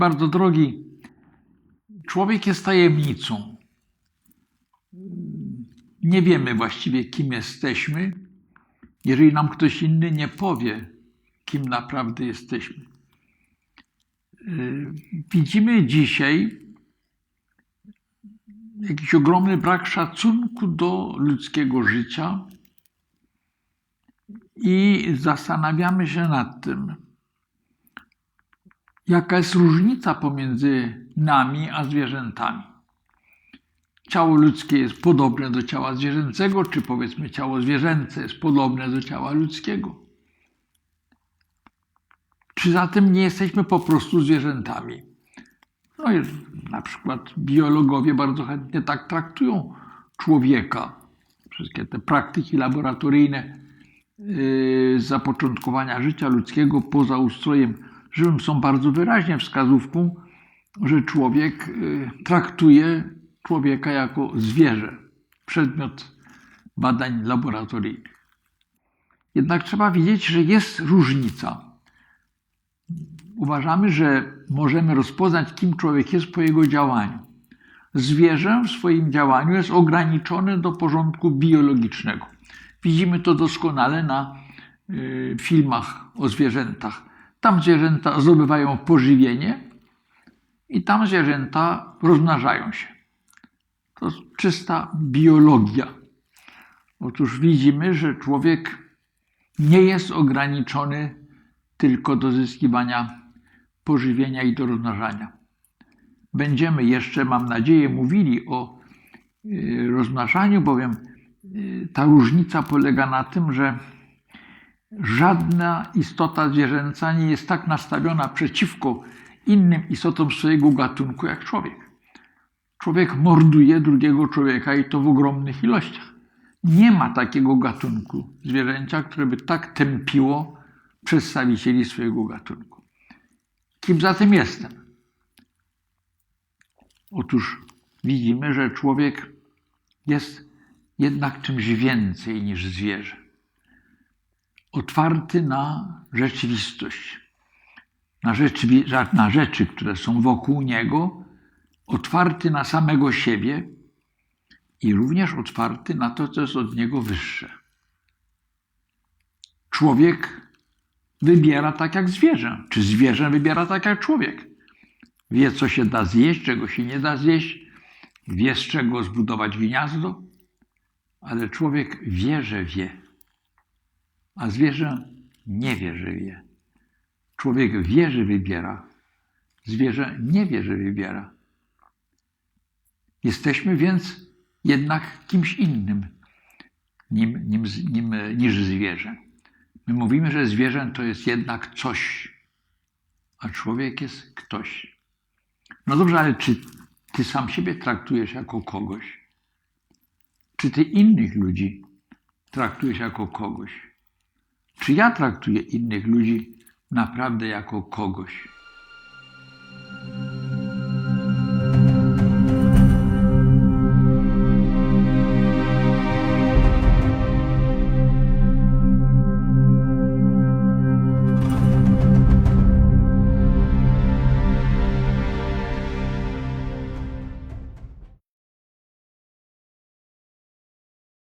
bardzo drogi, człowiek jest tajemnicą. Nie wiemy właściwie, kim jesteśmy, jeżeli nam ktoś inny nie powie, kim naprawdę jesteśmy. Yy, Widzimy dzisiaj jakiś ogromny brak szacunku do ludzkiego życia i zastanawiamy się nad tym, jaka jest różnica pomiędzy nami a zwierzętami. Ciało ludzkie jest podobne do ciała zwierzęcego, czy powiedzmy ciało zwierzęce jest podobne do ciała ludzkiego. Czy zatem nie jesteśmy po prostu zwierzętami? No i na przykład biologowie bardzo chętnie tak traktują człowieka. Wszystkie te praktyki laboratoryjne yy, zapoczątkowania życia ludzkiego poza ustrojem żywym są bardzo wyraźnie wskazówką, że człowiek yy, traktuje człowieka jako zwierzę, przedmiot badań laboratoryjnych. Jednak trzeba wiedzieć, że jest różnica uważamy, że możemy rozpoznać, kim człowiek jest po jego działaniu. Zwierzę w swoim działaniu jest ograniczone do porządku biologicznego. Widzimy to doskonale na y, filmach o zwierzętach. Tam zwierzęta zdobywają pożywienie i tam zwierzęta rozmnażają się. To czysta biologia. Otóż widzimy, że człowiek nie jest ograniczony tylko do zyskiwania pożywienia i do rozmnażania. Będziemy jeszcze, mam nadzieję, mówili o y, rozmnażaniu, bowiem y, ta różnica polega na tym, że żadna istota zwierzęca nie jest tak nastawiona przeciwko innym istotom swojego gatunku jak człowiek. Człowiek morduje drugiego człowieka i to w ogromnych ilościach. Nie ma takiego gatunku zwierzęcia, które by tak tępiło przedstawicieli swojego gatunku. Kim zatem jestem? Otóż widzimy, że człowiek jest jednak czymś więcej niż zwierzę. Otwarty na rzeczywistość, na rzeczy, na rzeczy, które są wokół niego, otwarty na samego siebie i również otwarty na to, co jest od niego wyższe. Człowiek wybiera tak jak zwierzę, czy zwierzę wybiera tak jak człowiek. Wie, co się da zjeść, czego się nie da zjeść, wie, z czego zbudować gniazdo, ale człowiek wie, że wie, a zwierzę nie wie, wie. Człowiek wie, że wybiera, zwierzę nie wie, że wybiera. Jesteśmy więc jednak kimś innym nim, nim, nim, niż zwierzę. My mówimy, że zwierzę to jest jednak coś, a człowiek jest ktoś. No dobrze, ale czy ty sam siebie traktujesz jako kogoś? Czy ty innych ludzi traktujesz jako kogoś? Czy ja traktuję innych ludzi naprawdę jako kogoś?